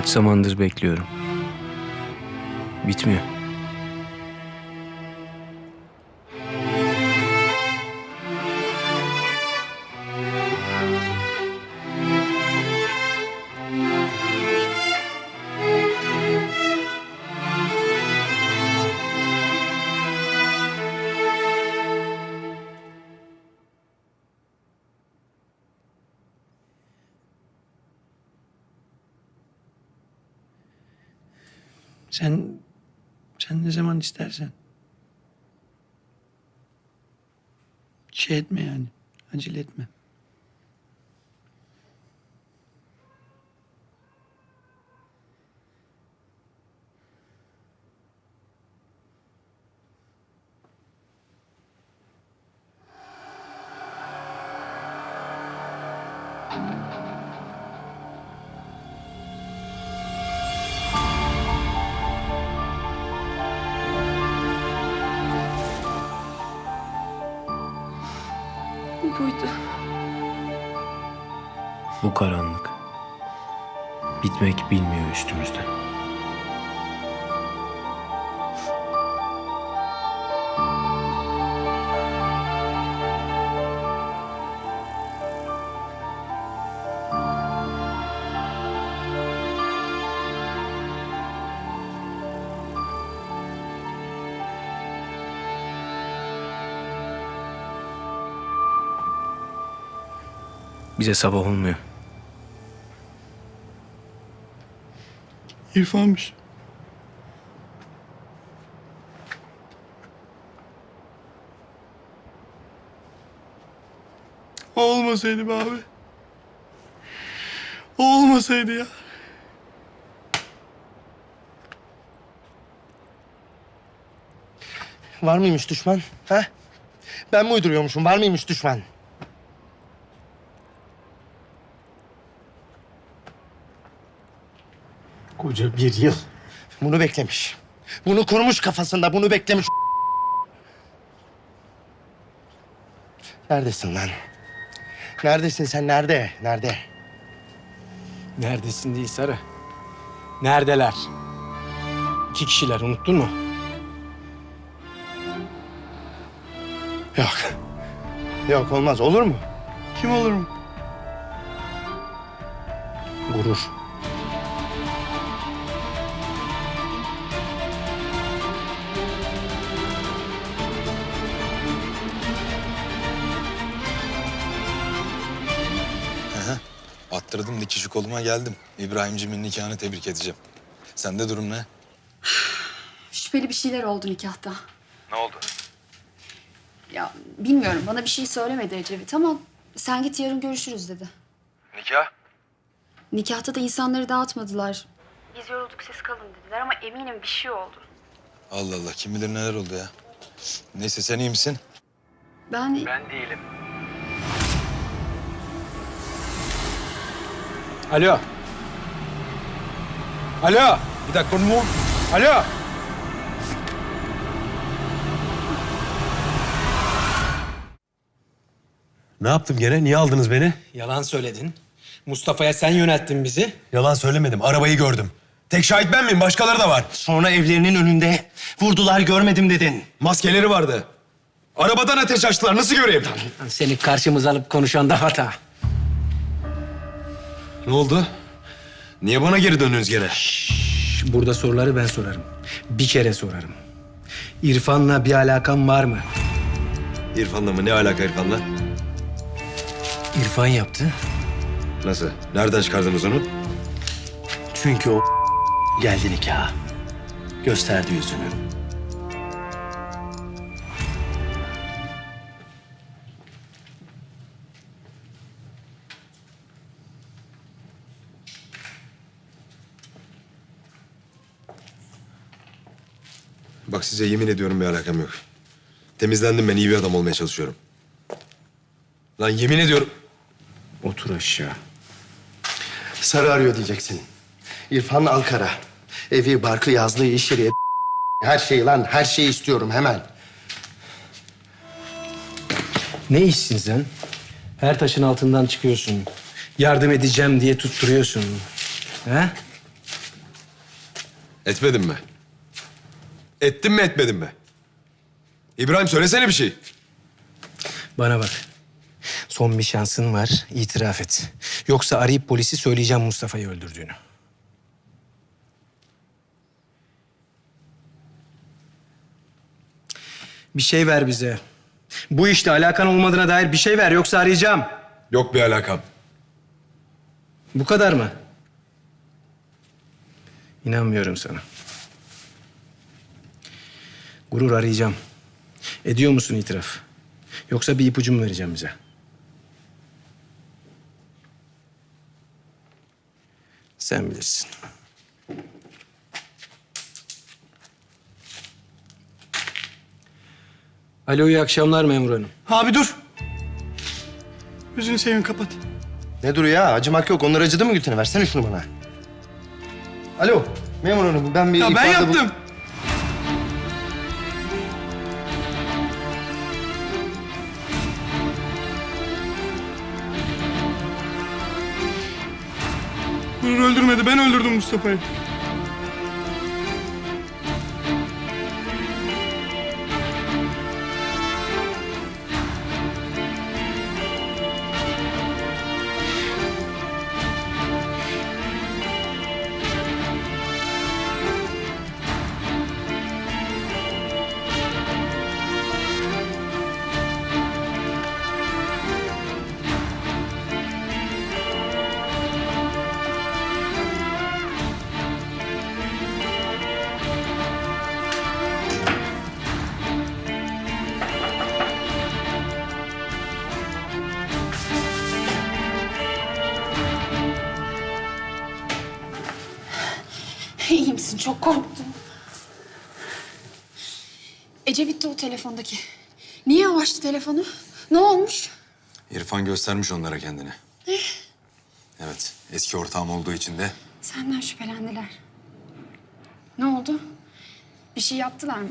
Kaç zamandır bekliyorum. Bitmiyor. Sen ne zaman istersen. Şey etme yani. Acele etme. Bize sabah olmuyor. İrfan'mış. O olmasaydı be abi. O olmasaydı ya. Var mıymış düşman? Ha? Ben mi uyduruyormuşum? Var mıymış düşman? Koca bir yıl. Bunu beklemiş. Bunu kurmuş kafasında, bunu beklemiş. Neredesin lan? Neredesin sen? Nerede? Nerede? Neredesin değil Sarı. Neredeler? İki kişiler unuttun mu? Yok. Yok olmaz. Olur mu? Kim olurum? Gurur. Attırdım dikişi koluma geldim. İbrahimcimin nikahını tebrik edeceğim. Sende durum ne? Şüpheli bir şeyler oldu nikahta. Ne oldu? Ya bilmiyorum bana bir şey söylemedi Ecevit ama sen git yarın görüşürüz dedi. Nikah? Nikahta da insanları dağıtmadılar. Biz yorulduk siz kalın dediler ama eminim bir şey oldu. Allah Allah kim bilir neler oldu ya. Neyse sen iyi misin? Ben, Alo. Alo. Bir dakika mu? Alo. Ne yaptım gene? Niye aldınız beni? Yalan söyledin. Mustafa'ya sen yönelttin bizi. Yalan söylemedim. Arabayı gördüm. Tek şahit ben miyim? Başkaları da var. Sonra evlerinin önünde vurdular görmedim dedin. Maskeleri vardı. Arabadan ateş açtılar. Nasıl göreyim? Seni karşımıza alıp konuşan da hata. Ne oldu? Niye bana geri döndünüz gene? Burada soruları ben sorarım. Bir kere sorarım. İrfan'la bir alakan var mı? İrfan'la mı? Ne alaka İrfan'la? İrfan yaptı. Nasıl? Nereden çıkardınız onu? Çünkü o geldi nikaha. Gösterdi yüzünü. Size yemin ediyorum bir alakam yok. Temizlendim ben. iyi bir adam olmaya çalışıyorum. Lan yemin ediyorum. Otur aşağı. Sarı arıyor diyeceksin. İrfan Ankara. Evi, barkı, yazlığı, iş yeri. Her şeyi lan, her şeyi istiyorum hemen. Ne işsin sen? Her taşın altından çıkıyorsun. Yardım edeceğim diye tutturuyorsun. He? Etmedim mi? Ettim mi etmedim mi? İbrahim söylesene bir şey. Bana bak. Son bir şansın var, itiraf et. Yoksa arayıp polisi söyleyeceğim Mustafa'yı öldürdüğünü. Bir şey ver bize. Bu işte alakan olmadığına dair bir şey ver yoksa arayacağım. Yok bir alakam. Bu kadar mı? İnanmıyorum sana. Gurur arayacağım. Ediyor musun itiraf? Yoksa bir ipucu mu vereceğim bize? Sen bilirsin. Alo iyi akşamlar memur hanım. Abi dur. Gözünü seveyim kapat. Ne duruyor ya? Acımak yok. Onlar acıdı mı Gülten'e? Versene şunu bana. Alo. Memur hanım ben bir Ya ben ihbarda bul- yaptım. Öldürmedi. Ben öldürdüm Mustafa'yı. Çok korktum. Ece bitti o telefondaki. Niye açtı telefonu? Ne olmuş? İrfan göstermiş onlara kendini. Evet, eski ortağım olduğu için de Senden şüphelendiler. Ne oldu? Bir şey yaptılar mı?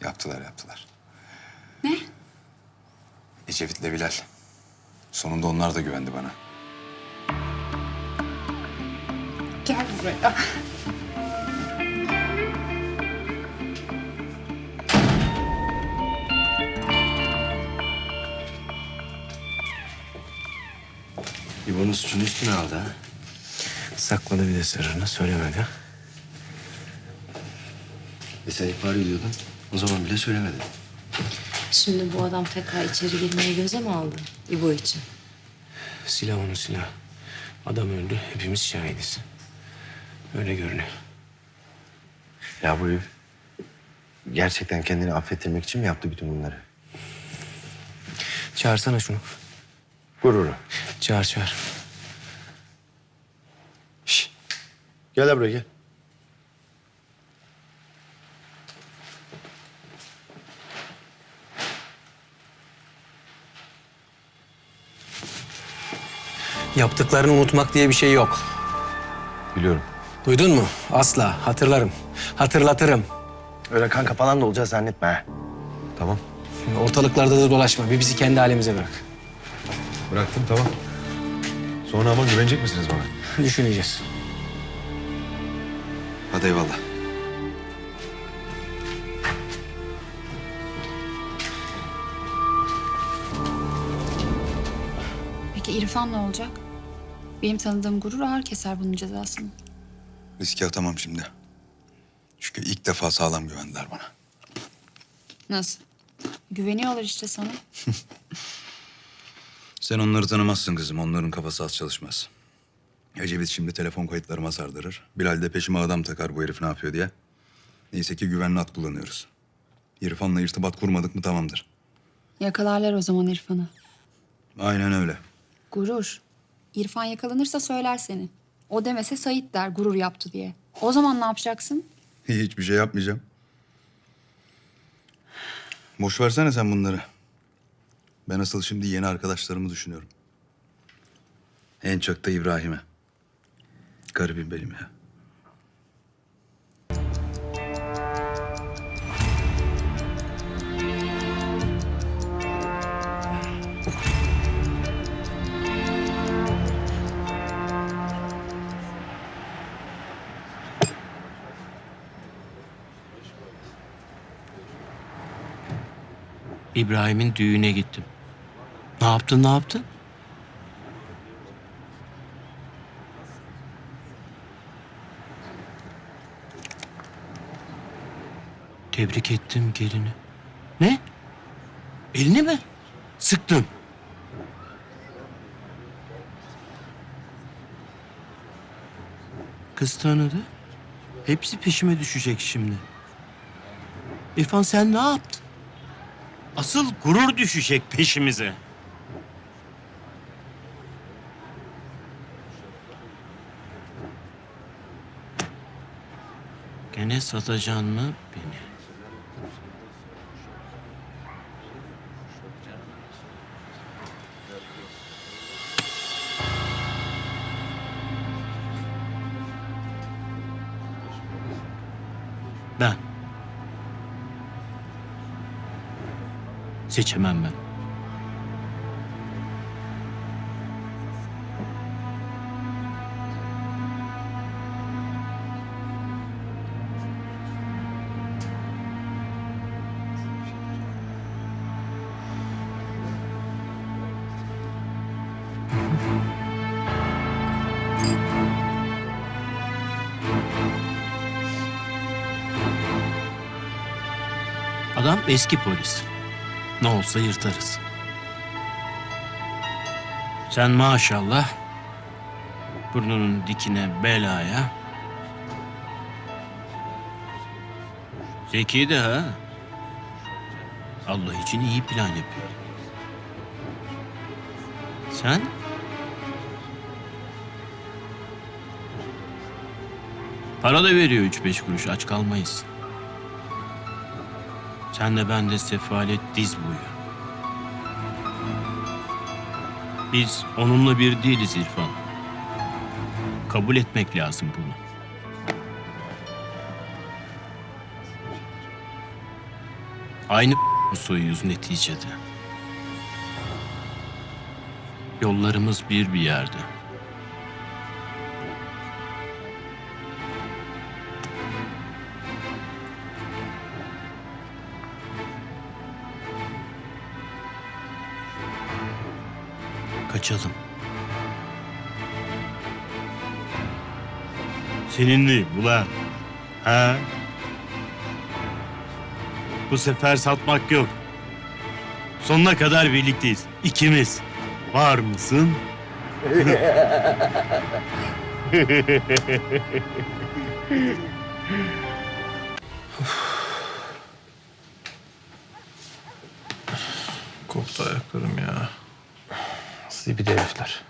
yaptılar yaptılar. Ne? Ecevit'le Bilal. Sonunda onlar da güvendi bana. Gel buraya. İbo'nun suçunu üstüne aldı ha. Sakladı bir de sırrını söylemedi. E sen ihbar ediyordun. O zaman bile söylemedin. Şimdi bu adam tekrar içeri girmeyi göze mi aldı İbo için? Silah onun silah. Adam öldü. Hepimiz şahidiz. Öyle görünüyor. Ya bu herif gerçekten kendini affettirmek için mi yaptı bütün bunları? Çağırsana şunu. Gururu. Çağır çağır. Şş. Gel lan buraya gel. Yaptıklarını unutmak diye bir şey yok. Biliyorum. Duydun mu? Asla. Hatırlarım. Hatırlatırım. Öyle kanka falan da olacağız zannetme ha. Tamam. Ortalıklarda da dolaşma. Bir bizi kendi halimize bırak. Bıraktım tamam. Sonra ama güvenecek misiniz bana? Düşüneceğiz. Hadi eyvallah. Peki İrfan ne olacak? Benim tanıdığım gurur ağır keser bunun cezasını. Riske atamam şimdi. Çünkü ilk defa sağlam güvendiler bana. Nasıl? Güveniyorlar işte sana. Sen onları tanımazsın kızım. Onların kafası az çalışmaz. Ecevit şimdi telefon kayıtlarıma sardırır. Bilal de peşime adam takar bu herif ne yapıyor diye. Neyse ki güvenli at kullanıyoruz. İrfan'la irtibat kurmadık mı tamamdır. Yakalarlar o zaman İrfan'ı. Aynen öyle. Gurur. İrfan yakalanırsa söyler seni. O demese Sait der gurur yaptı diye. O zaman ne yapacaksın? Hiçbir şey yapmayacağım. Boş versene sen bunları. Ben asıl şimdi yeni arkadaşlarımı düşünüyorum. En çok da İbrahim'e. Garibim benim ya. İbrahim'in düğüne gittim. Ne yaptın, ne yaptın? Tebrik ettim gelini. Ne? Elini mi? Sıktın. Kız tanıdı. Hepsi peşime düşecek şimdi. İrfan sen ne yaptın? Asıl gurur düşecek peşimize. Gene satacaksın mı beni? Ben. Seçemem ben. Adam eski polis. Ne olsa yırtarız. Sen maşallah burnunun dikine belaya. Zeki de ha. Allah için iyi plan yapıyor. Sen? Para da veriyor üç beş kuruş aç kalmayız. Sen de ben de sefalet diz boyu. Biz onunla bir değiliz İrfan. Kabul etmek lazım bunu. Aynı soyuyuz neticede. Yollarımız bir bir yerde. Kaçalım. Seninle ulan. Ha? Bu sefer satmak yok. Sonuna kadar birlikteyiz. İkimiz. Var mısın? Koptu ayaklarım ya. Zibidi herifler.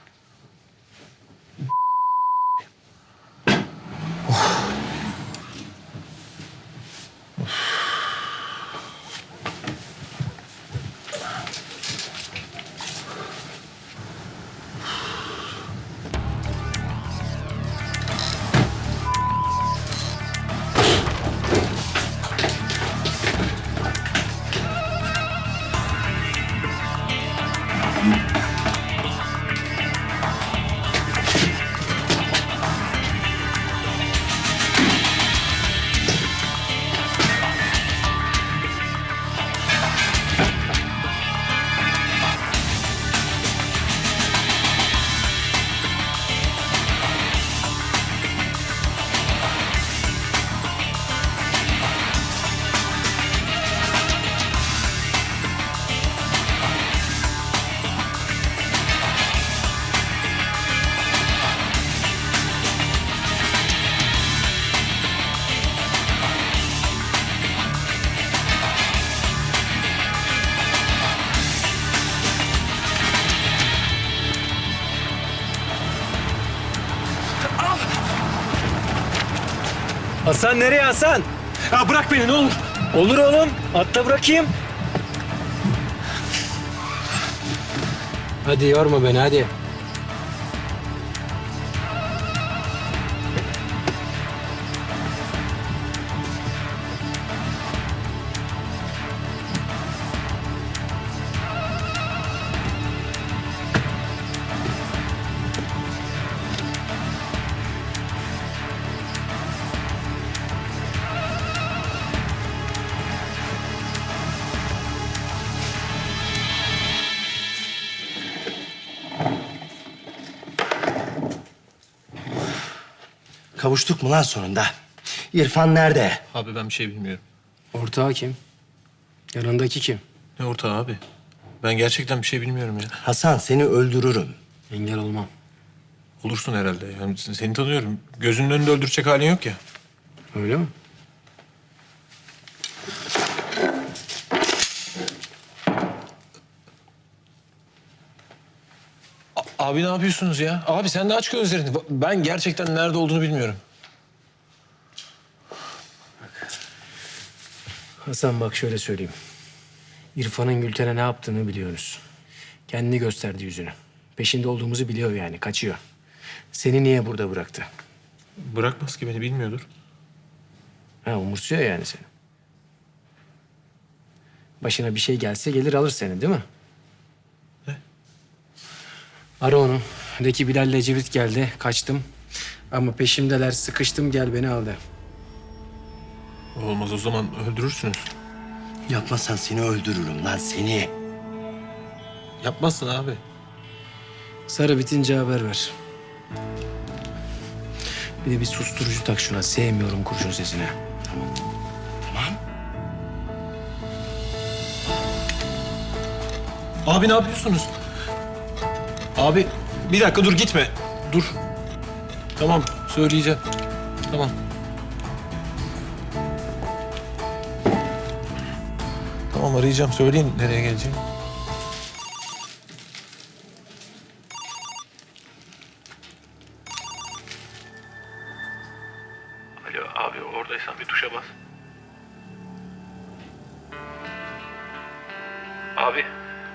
Hasan nereye Hasan? Ya bırak beni ne olur. Olur oğlum. Atla bırakayım. Hadi yorma beni hadi. Kavuştuk mu lan sonunda? İrfan nerede? Abi ben bir şey bilmiyorum. Ortağı kim? Yanındaki kim? Ne ortağı abi? Ben gerçekten bir şey bilmiyorum ya. Hasan seni öldürürüm. Engel olmam. Olursun herhalde. Yani seni tanıyorum. Gözünün önünde öldürecek halin yok ya. Öyle mi? Abi ne yapıyorsunuz ya? Abi sen de aç gözlerini. Ben gerçekten nerede olduğunu bilmiyorum. Hasan bak şöyle söyleyeyim. İrfan'ın Gülten'e ne yaptığını biliyoruz. Kendini gösterdi yüzünü. Peşinde olduğumuzu biliyor yani, kaçıyor. Seni niye burada bıraktı? Bırakmaz ki beni bilmiyordur. Ha, umursuyor yani seni. Başına bir şey gelse gelir alır seni değil mi? Ne? Ara onu. De ki Bilal'le Ecevit geldi, kaçtım. Ama peşimdeler, sıkıştım gel beni al de. Olmaz o zaman öldürürsünüz. Yapmazsan seni öldürürüm lan seni. Yapmazsın abi. Sarı bitince haber ver. Bir de bir susturucu tak şuna. Sevmiyorum kurşun sesini. Tamam. Abi ne yapıyorsunuz? Abi bir dakika dur gitme. Dur. Tamam söyleyeceğim. Tamam. Tamam arayacağım. Söyleyin nereye geleceğim. Alo abi oradaysan bir tuşa bas. Abi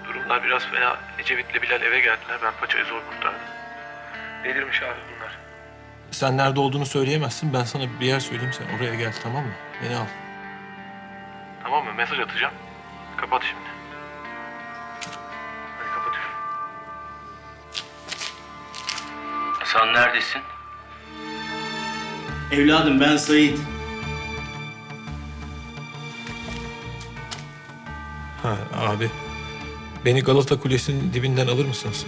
durumlar biraz fena. Ecevit'le Bilal eve geldiler. Ben paçayı zor kurtardım. Delirmiş abi bunlar. Sen nerede olduğunu söyleyemezsin. Ben sana bir yer söyleyeyim sen oraya gel tamam mı? Beni al. Tamam mı? Mesaj atacağım. Kapat şimdi. Hadi kapatıyorum. Hasan neredesin? Evladım ben Sait. Ha abi. Beni Galata Kulesi'nin dibinden alır mısınız?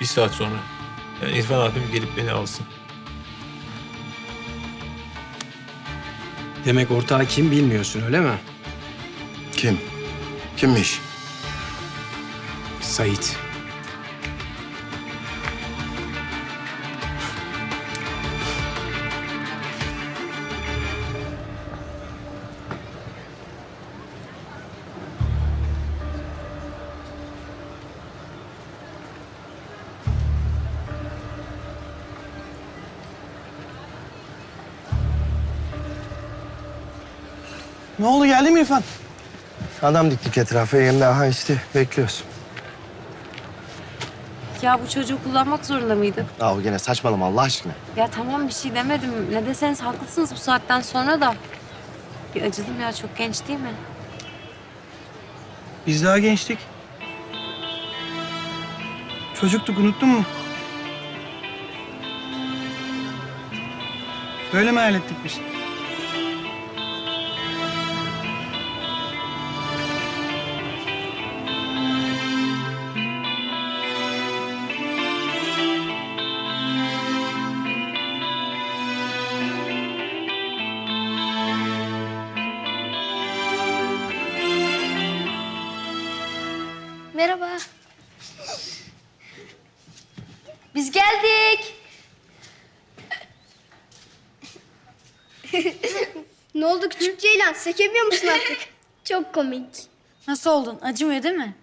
Bir saat sonra. Yani İrfan abim gelip beni alsın. Demek ortağı kim bilmiyorsun öyle mi? Kim? Kimmiş? Sait. Ne oldu geldi mi İrfan? Adam diktik etrafa yerinde aha işte bekliyoruz. Ya bu çocuğu kullanmak zorunda mıydık? Aa o gene saçmalama Allah aşkına. Ya tamam bir şey demedim. Ne deseniz haklısınız bu saatten sonra da. Bir acıdım ya çok genç değil mi? Biz daha gençtik. Çocuktuk unuttun mu? Böyle mi hayal ettik biz? Sekemiyor musun artık? Çok komik. Nasıl oldun? Acımıyor değil mi?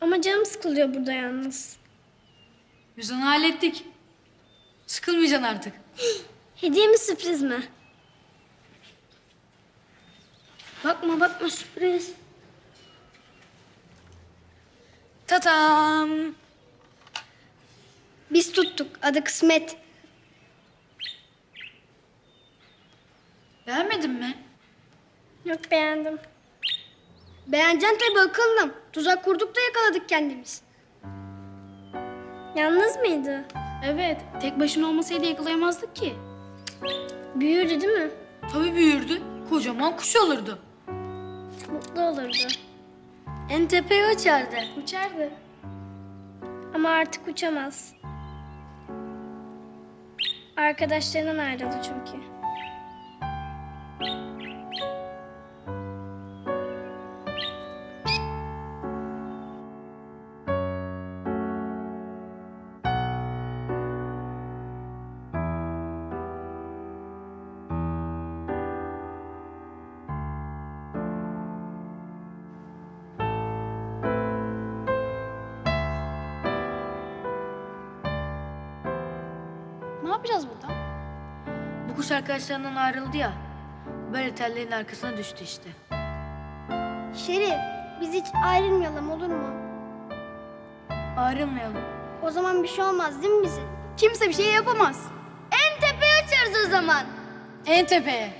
Ama canım sıkılıyor burada yalnız. Biz onu hallettik. Sıkılmayacaksın artık. Hediye mi sürpriz mi? Bakma bakma sürpriz. Tatam. Biz tuttuk. Adı Kısmet. Beğenmedin mi? Yok beğendim. Beğeneceksin tabii akıllım. Tuzak kurduk da yakaladık kendimiz. Yalnız mıydı? Evet. Tek başına olmasaydı yakalayamazdık ki. Büyürdü değil mi? Tabii büyürdü. Kocaman kuş olurdu. Mutlu olurdu. En tepeye uçardı. Uçardı. Ama artık uçamaz. Arkadaşlarından ayrıldı çünkü. Arkadaşlarından ayrıldı ya. Böyle tellerin arkasına düştü işte. Şerif, biz hiç ayrılmayalım olur mu? Ayrılmayalım. O zaman bir şey olmaz değil mi bize? Kimse bir şey yapamaz. En tepeye uçarız o zaman. En tepeye.